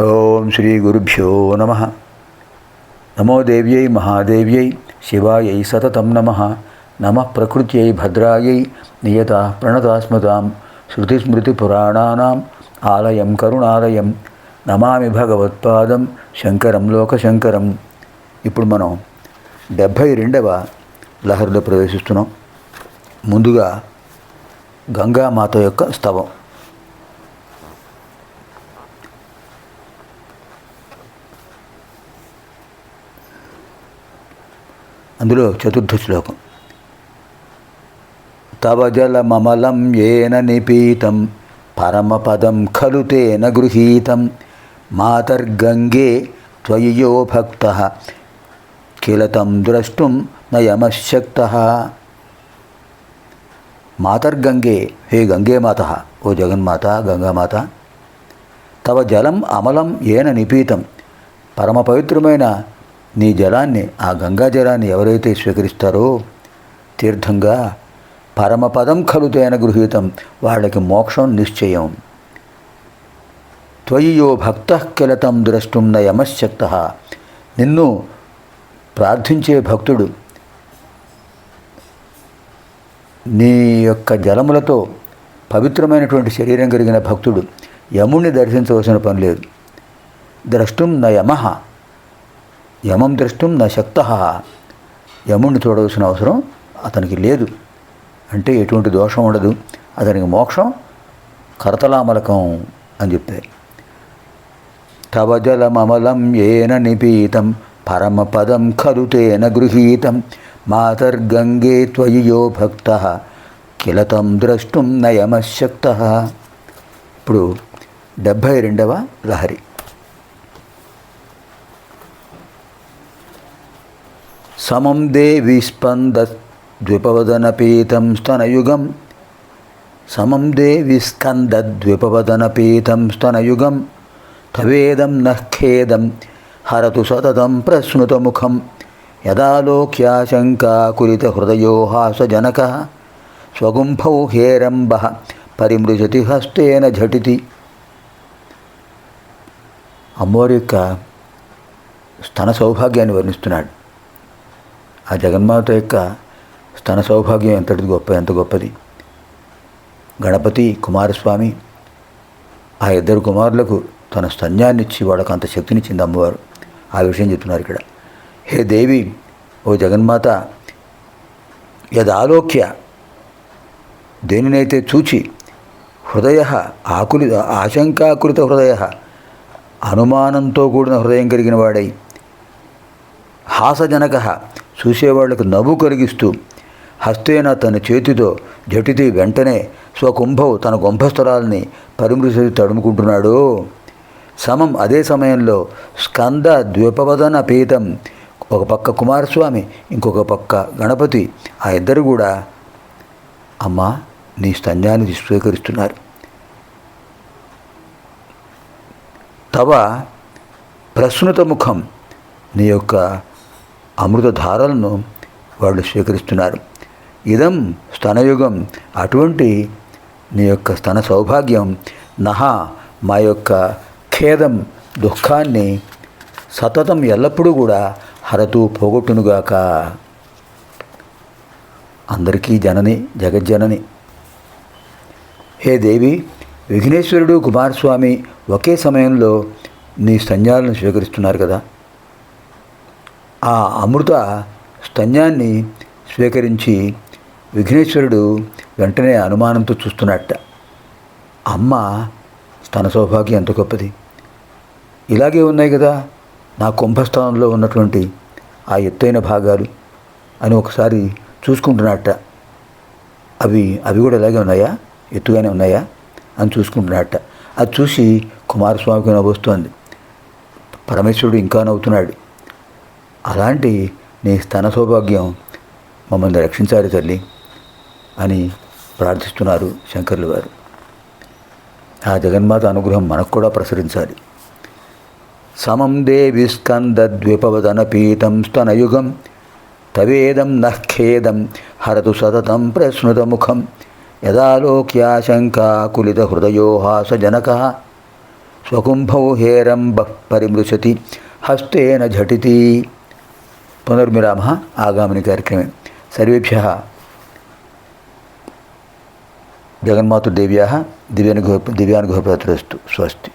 ఓం శ్రీ గురుభ్యో నమ. నమో దేవ్యై మహాదేవ్యై శివాయై సతతం నమ. నమ ప్రకృత్యై భద్రాయై నియత ప్రణతాస్మతాం శృతిస్మృతిపురాణానాం ఆలయం కరుణాలయం. నమామి భగవత్పాదం శంకరం లోకశంకరం. ఇప్పుడు మనం డెబ్భై రెండవ లహరిలో ప్రవేశిస్తున్నాం. ముందుగా గంగామాత యొక్క స్తవం. అందులో చతుర్థ శ్లోకం. తవ జలమమలం ఏన నిపీతం పరమపదం ఖలు తేన గృహీతం మాతర్గంగే త్వయియో భక్త కిలతం ద్రష్టుం నయమశక్త. మాతర్గంగే హే గంగే మాత ఓ జగన్మాత గంగామాత తవ జలం అమలం ఏన నిపీతం పరమ పవిత్రమైన నీ జలాన్ని ఆ గంగా జలాన్ని ఎవరైతే స్వీకరిస్తారో తీర్థంగా పరమపదం ఖలుతైన గృహీతం వాళ్ళకి మోక్షం నిశ్చయం. త్వయో భక్త కిలతం ద్రష్టుం న యమశక్త నిన్ను ప్రార్థించే భక్తుడు నీ యొక్క జలములతో పవిత్రమైనటువంటి శరీరం కలిగిన భక్తుడు. యముణ్ణి దర్శించవలసిన పని లేదు. ద్రష్టుం న యమం ద్రష్టం న శక్త. యముణ్ణి చూడవలసిన అవసరం అతనికి లేదు. అంటే ఎటువంటి దోషం ఉండదు. అతనికి మోక్షం కరతలామలకం అని చెప్పారు తవజలమమలం ఏన నిపీతం పరమపదం ఖరుతేన గృహీతం మాతర్గంగే త్వయో భక్త కిలతం ద్రష్టుం నయమశక్త ఇప్పుడు డెబ్భై రెండవ లహరి. సమం దేవి స్పంద ద్విపవదనపీతం స్తనయుగం. సమం దేవి స్కందద్విపవదనపీతం స్తనయుగం. తవేదం నఖేదం హరతు సతతం ప్రశ్నుతముఖం యదాలోక్యాశంకాకులిత హృదయో స్వగుంభౌ హేరంబ పరిమృజతి హస్తేన ఝటితి. అమ్మోరి యొక్క స్తన సౌభాగ్యాన్ని వర్ణిస్తున్నాడు. ఆ జగన్మాత యొక్క స్తన సౌభాగ్యం ఎంతటి గొప్ప ఎంత గొప్పది. గణపతి కుమారస్వామి ఆ ఇద్దరు కుమారులకు తన స్తన్యాన్ని ఇచ్చి వాళ్ళకు అంత శక్తినిచ్చింది అమ్మవారు. ఆ విషయం చెప్తున్నారు ఇక్కడ. హే దేవి ఓ జగన్మాత యదాలోక్య దేనినైతే చూచి హృదయ ఆకులి ఆశంకాకులిత హృదయ అనుమానంతో కూడిన హృదయం కలిగిన వాడై హాసజనక చూసేవాళ్ళకు నవ్వు కలిగిస్తూ హస్తేన తన చేతితో జటితి వెంటనే స్వకుంభవు తన కుంభస్థలాల్ని పరిమృశి తడుముకుంటున్నాడు. సమం అదే సమయంలో స్కంద ద్వీపవదన పీతం ఒక పక్క కుమారస్వామి ఇంకొక పక్క గణపతి ఆ ఇద్దరు కూడా అమ్మా నీ స్తన్యాన్ని స్వీకరిస్తున్నారు తవ ప్రస్నుత ముఖం నీ యొక్క అమృతధారలను వాళ్ళు స్వీకరిస్తున్నారు. ఇదం స్తనయుగం. అటువంటి నీ యొక్క స్తన సౌభాగ్యం నహ మా యొక్క ఖేదం దుఃఖాన్ని సతతం ఎల్లప్పుడూ కూడా హరతూ పోగొట్టునుగాక. అందరికీ జనని జగజ్జనని. హే దేవి విఘ్నేశ్వరుడు కుమారస్వామి ఒకే సమయంలో నీ సంజాలను స్వీకరిస్తున్నారు కదా. ఆ అమృత స్తన్యాన్ని స్వీకరించి విఘ్నేశ్వరుడు వెంటనే అనుమానంతో చూస్తున్నట్ట అమ్మ తన సౌభాగ్యం ఎంత గొప్పది. ఇలాగే ఉన్నాయి కదా నా కుంభస్థానంలో ఉన్నటువంటి ఆ ఎత్తైన భాగాలు అని ఒకసారి చూసుకుంటున్నట్ట అవి అవి కూడా ఇలాగే ఉన్నాయా? ఎత్తుగానే ఉన్నాయా? అని చూసుకుంటున్నట్ట అది చూసి కుమారస్వామికి నవ్వొస్తోంది. పరమేశ్వరుడు ఇంకా నవ్వుతున్నాడు. అలాంటి నీ స్థన సౌభాగ్యం మమ్మల్ని రక్షించాలి తల్లి అని ప్రార్థిస్తున్నారు శంకర్లు గారు. ఆ జగన్మాత అనుగ్రహం మనకు కూడా ప్రసరించాలి. సమం దేవి స్కందద్విపవదన పీఠం స్తనయుగం తవేదం నఖేదం హరతు సతతం ప్రస్నుతముఖం యదాలోక్యాశంకాకులిత హృదయో హాసజనక స్వకుంభౌ హేరంబ పరిమృశతి హస్తేన ఝటితి పునర్మిరామ ఆగామిని కార్యక్రమే. సర్వేభ్య జగన్మాతృదేవ్యా దివ్యానుగ్రహ దివ్యానుగ్రహప్రాప్తిరస్తు స్వస్తి.